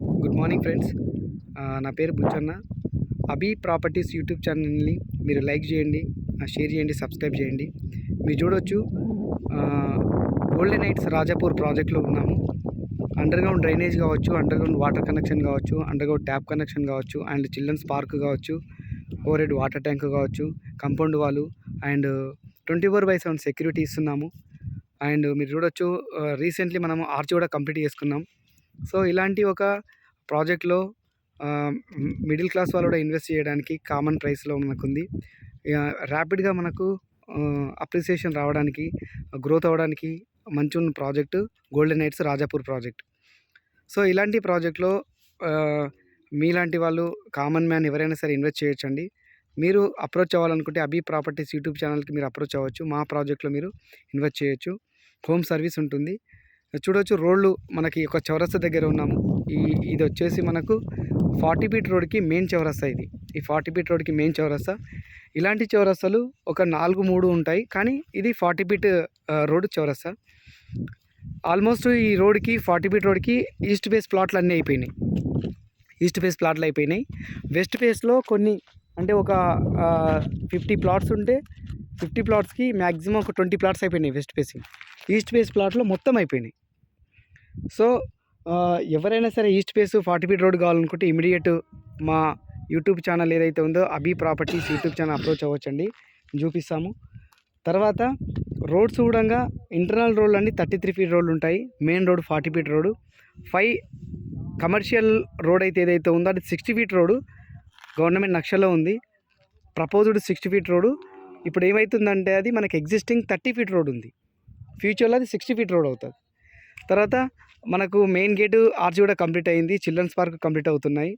Good morning friends. నా పేరు బుచ్చన్న. అభి properties YouTube ఛానల్ని మీరు లైక్ చేయండి షేర్ చేయండి సబ్స్క్రైబ్ చేయండి. మీరు చూడొచ్చు గోల్డెన్ నైట్స్ రాజాపూర్ ప్రాజెక్ట్లో ఉన్నాము. అండర్గ్రౌండ్ డ్రైనేజ్ కావచ్చు అండర్గ్రౌండ్ వాటర్ కనెక్షన్ కావచ్చు అండర్గ్రౌండ్ ట్యాప్ కనెక్షన్ కావచ్చు అండ్ చిల్డ్రన్స్ పార్క్ కావచ్చు ఓవర్ హెడ్ వాటర్ ట్యాంక్ కావచ్చు కంపౌండ్ వాళ్ళు and twenty four by seven security ఇస్తున్నాము. అండ్ మీరు చూడొచ్చు రీసెంట్లీ మనము ఆర్చ్ కూడా కంప్లీట్ చేసుకున్నాం. సో ఇలాంటి ఒక ప్రాజెక్ట్లో మిడిల్ క్లాస్ వాళ్ళు కూడా ఇన్వెస్ట్ చేయడానికి కామన్ ప్రైస్లో మనకుంది. ర్యాపిడ్గా మనకు అప్రిసియేషన్ రావడానికి గ్రోత్ అవ్వడానికి మంచి ఉన్న project golden knights Rajapur project. So ఇలాంటి ప్రాజెక్ట్లో మీలాంటి వాళ్ళు కామన్ మ్యాన్ ఎవరైనా సరే ఇన్వెస్ట్ చేయొచ్చండి. మీరు అప్రోచ్ అవ్వాలనుకుంటే అభి ప్రాపర్టీస్ యూట్యూబ్ ఛానల్కి మీరు అప్రోచ్ అవ్వచ్చు. మా ప్రాజెక్ట్లో మీరు ఇన్వెస్ట్ చేయొచ్చు. హోమ్ సర్వీస్ ఉంటుంది. చూడొచ్చు రోడ్లు మనకి ఒక చౌరస్తా దగ్గర ఉన్నాము. ఈ ఇది వచ్చేసి మనకు ఫార్టీ ఫీట్ రోడ్కి మెయిన్ చౌరస్తా ఇది. ఈ ఫార్టీ ఫీట్ రోడ్కి మెయిన్ చౌరస్తా. ఇలాంటి చౌరస్తాలు ఒక నాలుగు మూడు ఉంటాయి. కానీ ఇది ఫార్టీ ఫీట్ రోడ్ చౌరస్తా. ఆల్మోస్ట్ ఈ రోడ్కి ఫార్టీ ఫీట్ రోడ్కి ఈస్ట్ ఫేస్ ప్లాట్లు అన్నీ అయిపోయినాయి. ఈస్ట్ ఫేస్ ప్లాట్లు అయిపోయినాయి. వెస్ట్ ఫేస్లో కొన్ని అంటే ఒక ఫిఫ్టీ ప్లాట్స్ ఉంటే ఫిఫ్టీ ప్లాట్స్కి మ్యాక్సిమం ఒక ట్వంటీ ప్లాట్స్ అయిపోయినాయి వెస్ట్ ఫేసింగ్ ఈస్ట్ ఫేస్ ప్లాట్లో మొత్తం అయిపోయినాయి. సో ఎవరైనా సరే east face forty feet road కావాలనుకుంటే ఇమీడియట్ మా యూట్యూబ్ ఛానల్ ఏదైతే ఉందో Abhi properties YouTube channel approach అవ్వచ్చండి. చూపిస్తాము. తర్వాత రోడ్స్ కూడా ఇంటర్నల్ రోడ్లు అన్ని థర్టీ త్రీ ఫీట్ రోడ్లు ఉంటాయి. Main road forty feet road five commercial road అయితే ఏదైతే ఉందో అది సిక్స్టీ ఫీట్ రోడ్ గవర్నమెంట్ నక్షలో ఉంది. ప్రపోజ్డ్ సిక్స్టీ ఫీట్ రోడ్ ఇప్పుడు ఏమవుతుందంటే అది మనకి ఎగ్జిస్టింగ్ థర్టీ ఫీట్ రోడ్ ఉంది. ఫ్యూచర్లో అది సిక్స్టీ ఫీట్ రోడ్ అవుతుంది. తర్వాత మనకు మెయిన్ గేటు ఆర్చి కూడా కంప్లీట్ అయింది చిల్డ్రన్స్ పార్క్ కంప్లీట్ అవుతున్నాయి.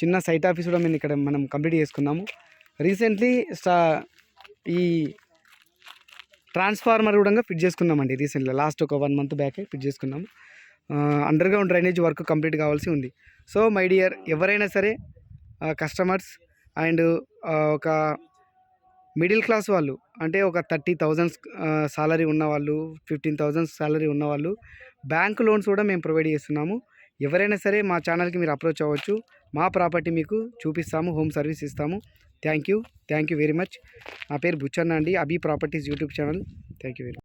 చిన్న సైట్ ఆఫీస్ కూడా మేము ఇక్కడ మనం కంప్లీట్ చేసుకున్నాము. రీసెంట్లీ స్టా ఈ ట్రాన్స్ఫార్మర్ కూడా ఫిట్ చేసుకున్నామండి రీసెంట్లీ లాస్ట్ ఒక వన్ మంత్ బ్యాకే ఫిట్ చేసుకున్నాము. Underground drainage work complete కావాల్సి ఉంది. సో మై డియర్ ఎవరైనా సరే కస్టమర్స్ అండ్ ఒక మిడిల్ క్లాస్ వాళ్ళు అంటే ఒక థర్టీ థౌజండ్స్ సాలరీ ఉన్నవాళ్ళు ఫిఫ్టీన్ థౌజండ్స్ సాలరీ ఉన్నవాళ్ళు బ్యాంక్ లోన్స్ కూడా మేము ప్రొవైడ్ చేస్తున్నాము. ఎవరైనా సరే మా ఛానల్కి మీరు అప్రోచ్ అవ్వచ్చు. మా ప్రాపర్టీ మీకు చూపిస్తాము హోమ్ సర్వీస్ ఇస్తాము. Thank you. Thank you very much. నా పేరు బుచ్చన్న అండి. Abhi properties YouTube channel. Thank you very